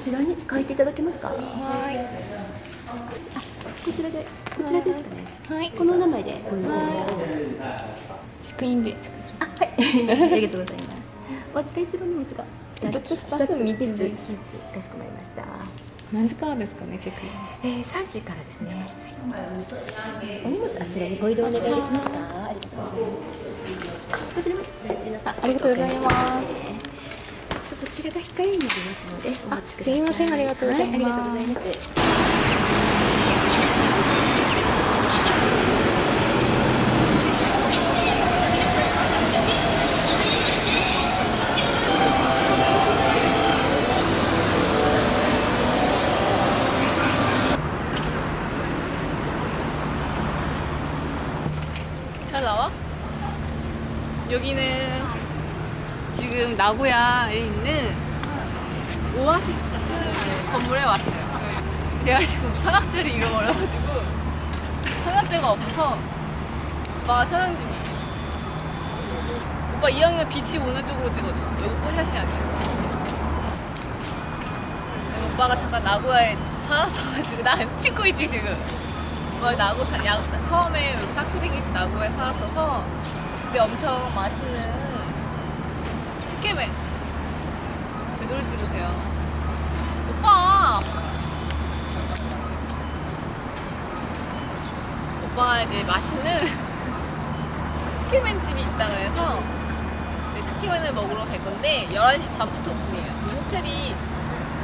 ちらに書いていただけますか？はあ、こちらで、こちらですかね？いはいこのお名前でお願い。スクリーンであ、はい。ありがとうございます。お扱いする荷物が。二つ二つ三つ三つかしこまりました。何時からですかねチェックインえー、3時からですね。お荷物あちらにご移動お願いできますか？ありがとうございます。こちらも大事なあありがとうございますこちらが控えになりますので、お待ちください。すいませんありがとうございますはありがとうございます。잘 나와? 여기는 지금 나고야에 있는 오아시스 건물에 왔어요. 제가 지금 산악대를 잃어버려가지고 산악대가 없어서 오빠가 촬영 중이에요. 오빠 이왕이면 빛이 오는 쪽으로 찍어줘. 여기 뽀샤시하게. 오빠가 잠깐 나고야에 살았어가지고 나 안 찍고 있지 지금. 뭐 나고 야, 처음에 사쿠딩이 나고에 살았어서 근데 엄청 맛있는 스케맨 제대로 찍으세요. 오빠! 오빠가 이제 맛있는 스케맨 집이 있다 그래서 이제 스케맨을 먹으러 갈 건데 11시 반부터 오픈이에요. 이 호텔이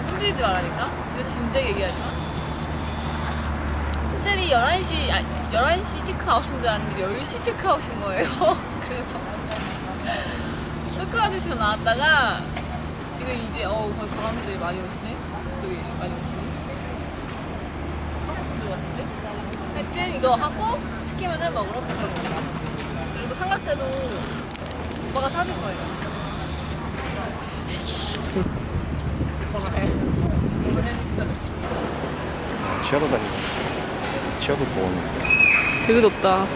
힘들지 말라니까? 진짜 진작 얘기하지 마. 호텔이 11시, 아, 11시 체크아웃인 줄 알았는데 10시 체크아웃인 거예요. 그래서 초콜릿에서 나왔다가 지금 이제 어 거기 관광객들이 많이 오시네. 저기 많이 오시네. 어? 같은데? 하여튼 이거 하고 치킨면을 먹으러 갈 겁니다. 그리고 삼각대도 오빠가 사줄 거예요. 오빠가 해. 지하도 다니고 지하도 보는데 되게 덥다.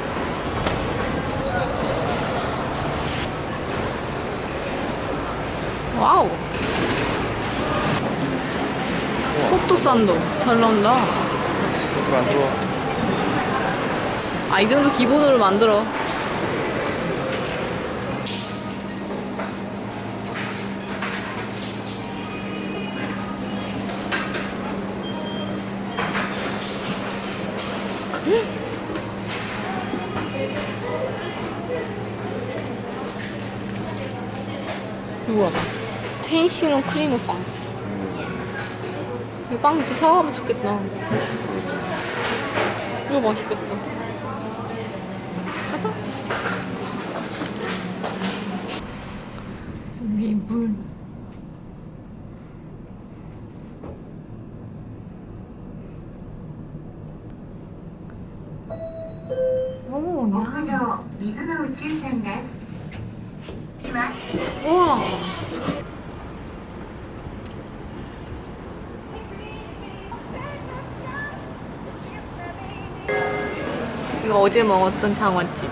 와우. 호토산도 잘 나온다. 그거 안 좋아 아, 이 정도 기본으로 만들어. 우 스매싱은 크림 빵. 이 빵도 또 사와가면 좋겠다. 이거 맛있겠다. 사자. 여기 물. 오, 야. 우와. 이거 어제 먹었던 장어집.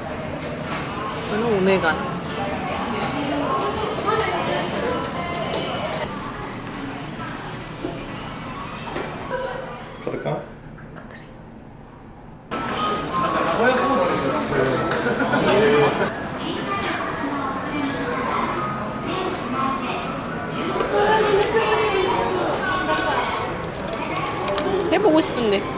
저는 오메간. 가볼까? 해보고 싶은데.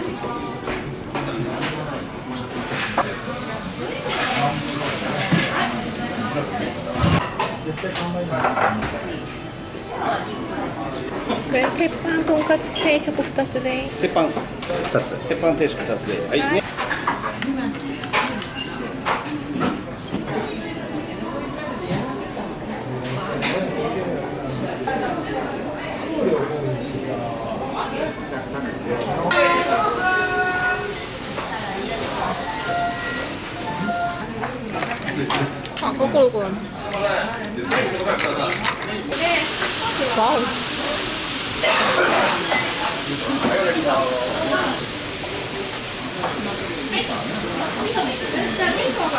これ鉄板とんかつ定食2つでいい？鉄板。2つ鉄板定食2つで。はい、はい。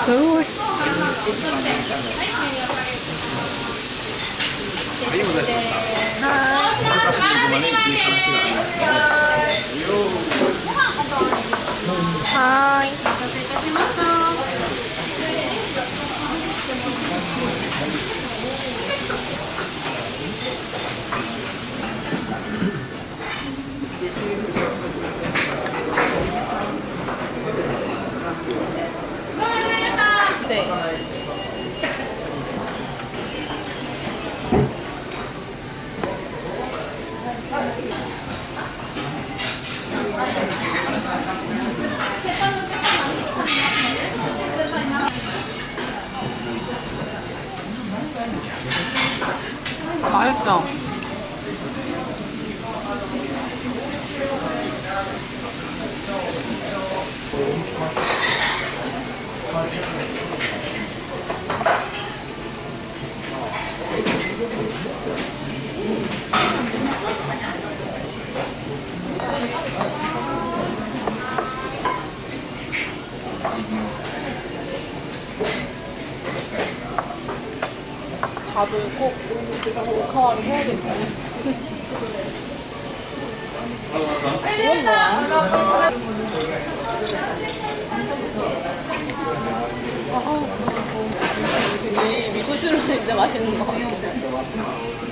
너무 맛있어. 하이. 네. 맛있 어. 밥을 꼭 오카와를 해야겠네. 이건 뭐야? 미소슈로 진짜 맛있는 것 같아.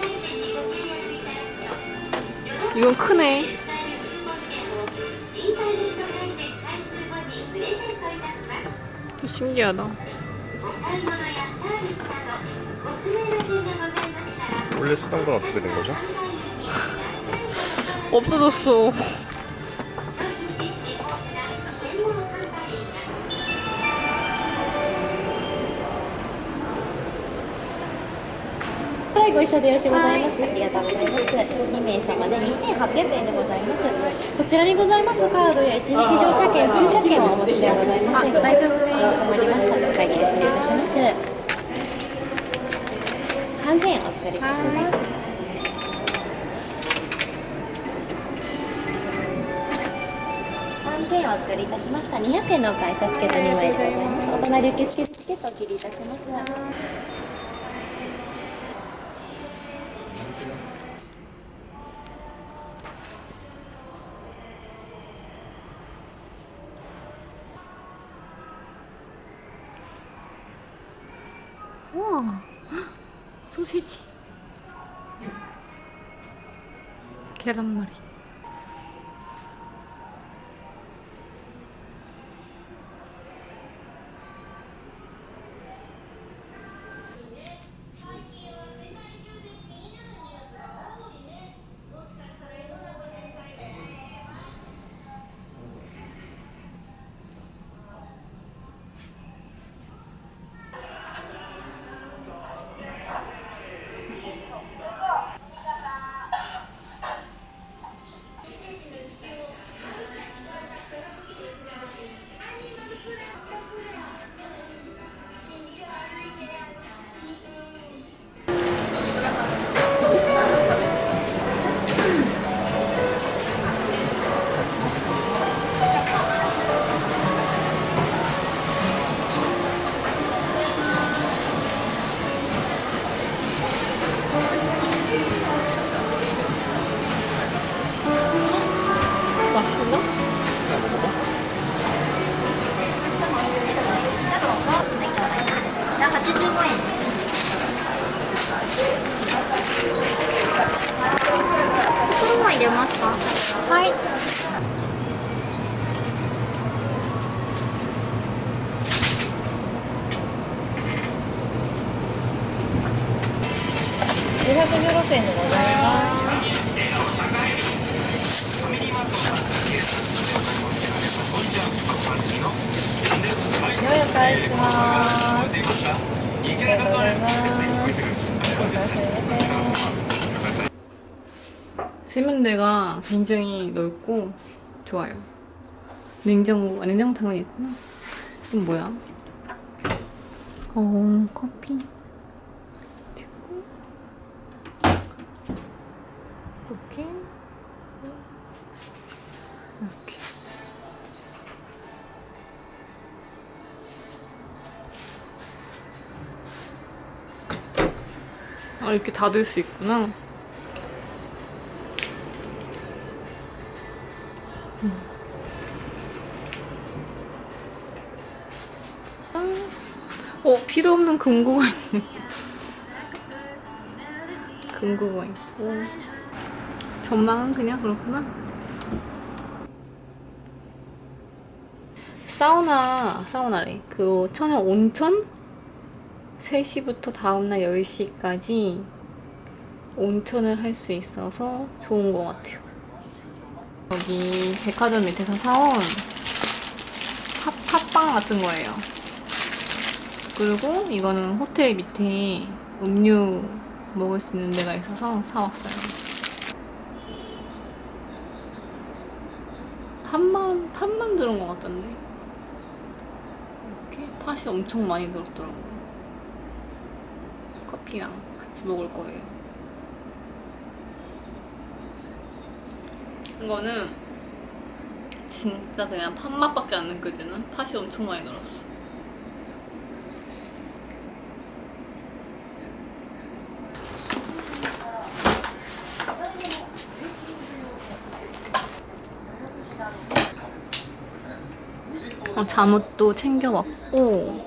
이건 크네. 신기하다. 원래 쓰던 건 어떻게 된 거죠? 없어졌어. はい、ご一緒でよろしゅうございます。ありがとうございます。2名様で2800円でございます。こちらにございますカードや一日乗車券、駐車券はお持ちではございませんか。大丈夫です。かしこまりました。お会計失礼いたします。3000円お預かりいたします。3000円お預かりいたしました。200円のお返しチケット2枚でございます。お隣受付チケットお切りいたします。ますか？はい。516円でございます。お返します。ありがとうございます。 세면대가 굉장히 넓고 좋아요. 냉장고, 아, 냉장고 당연히 있구나. 이건 뭐야? 어, 커피. 그리고 이렇게. 이렇게. 아, 이렇게 닫을 수 있구나. 필요 없는 금고가 있네. 금고가 있고. 전망은 그냥 그렇구나. 사우나, 사우나래. 그 천연 온천? 3시부터 다음날 10시까지 온천을 할 수 있어서 좋은 것 같아요. 여기 백화점 밑에서 사온 팥, 팥빵 같은 거예요. 그리고 이거는 호텔 밑에 음료 먹을 수 있는 데가 있어서 사왔어요. 팥만, 팥만 들은 것 같던데. 이렇게 팥이 엄청 많이 들었더라고요. 커피랑 같이 먹을 거예요. 이거는 진짜 그냥 팥맛밖에 안 느껴지는 팥이 엄청 많이 들었어. 어, 잠옷도 챙겨왔고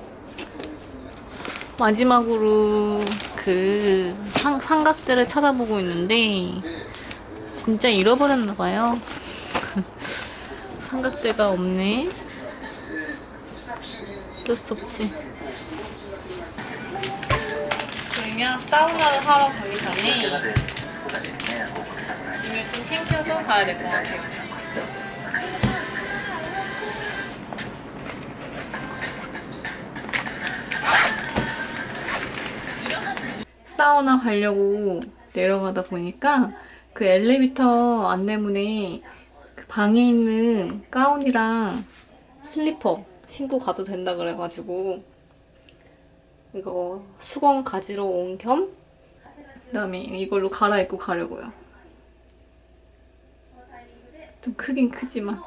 마지막으로 그 상, 삼각대를 찾아보고 있는데 진짜 잃어버렸나봐요. 삼각대가 없네. 어쩔 수 없지. 그러면 사우나를 하러 가기 전에 짐을 좀 챙겨서 가야 될 것 같아요 사우나 가려고 내려가다 보니까 그 엘리베이터 안내문에 그 방에 있는 가운이랑 슬리퍼 신고 가도 된다 그래가지고 이거 수건 가지러 온 겸 그다음에 이걸로 갈아입고 가려고요. 좀 크긴 크지만.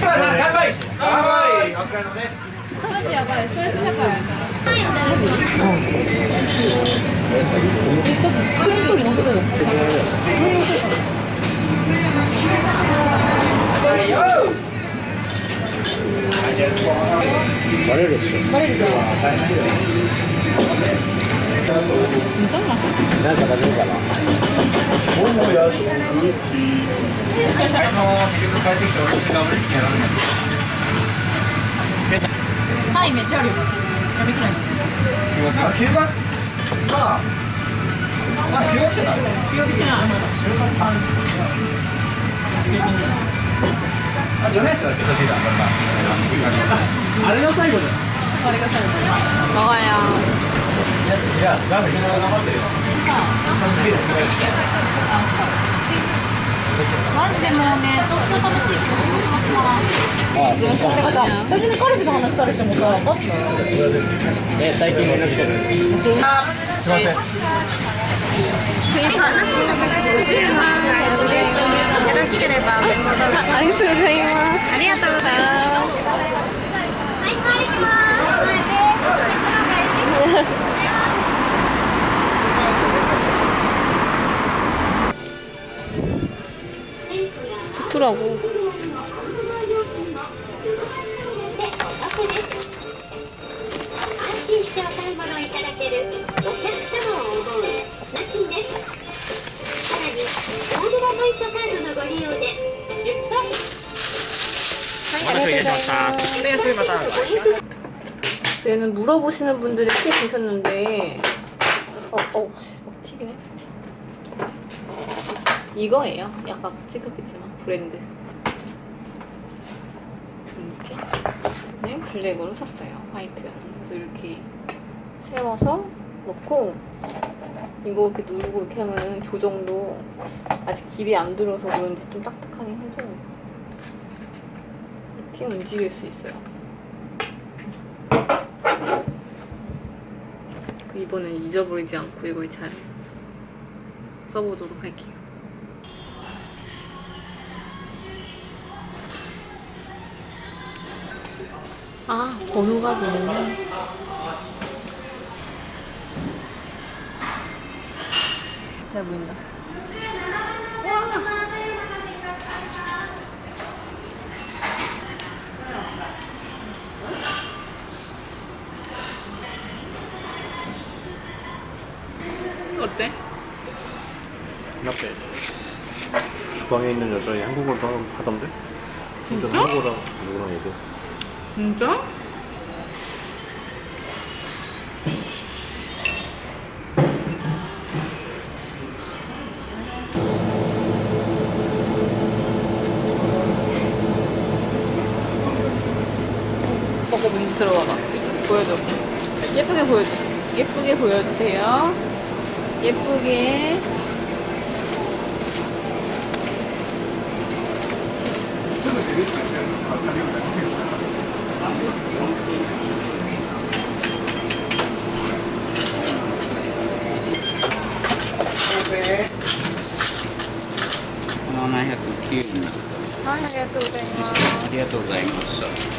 乾杯乾杯お疲れ様です 진짜 좋아하는데. 소리 너무 크다. 진짜 맛있어. 単位めっちゃあるよないあ9まあまあ9番じゃない9番じゃないあ、じゃな、だ。あれが最後じゃん。あれが最後。いや。いや、違う。ラーメン頑張ってるよ。マジでもうね、東京楽しいけど、本当につまらん。私の彼氏の話されてもさ、分かん。な。ね、最近連絡来てる。すいません。すません。よろしければ、ありがとうございます。ありがとうございます。はい、はい、行きます。 좋더라고. 얘는 아, 네, 네. 물어보시는 분들이 꽤 계셨는데. 어, 어, 어 튀기네. 이거예요? 약간 찍었겠지만. 브랜드. 이렇게? 네, 블랙으로 샀어요. 화이트는 그래서 이렇게 세워서 넣고 이거 이렇게 누르고 이렇게 하면 조정도 아직 길이 안 들어서 그런지 좀 딱딱하긴 해도 이렇게 움직일 수 있어요. 이번엔 잊어버리지 않고 이걸 잘 써보도록 할게요. 아, 번호가 보이네. 잘 보인다. 어때? 앞에 주방에 있는 여자애 한국어도 하- 하던데? 진짜 한국어랑 누구랑 얘기했어. 진짜? 먹고 문지 들어가봐. 보여줘. 예쁘게 보여줘. 예쁘게 보여주세요. 예쁘게. はい、ありがとうございます。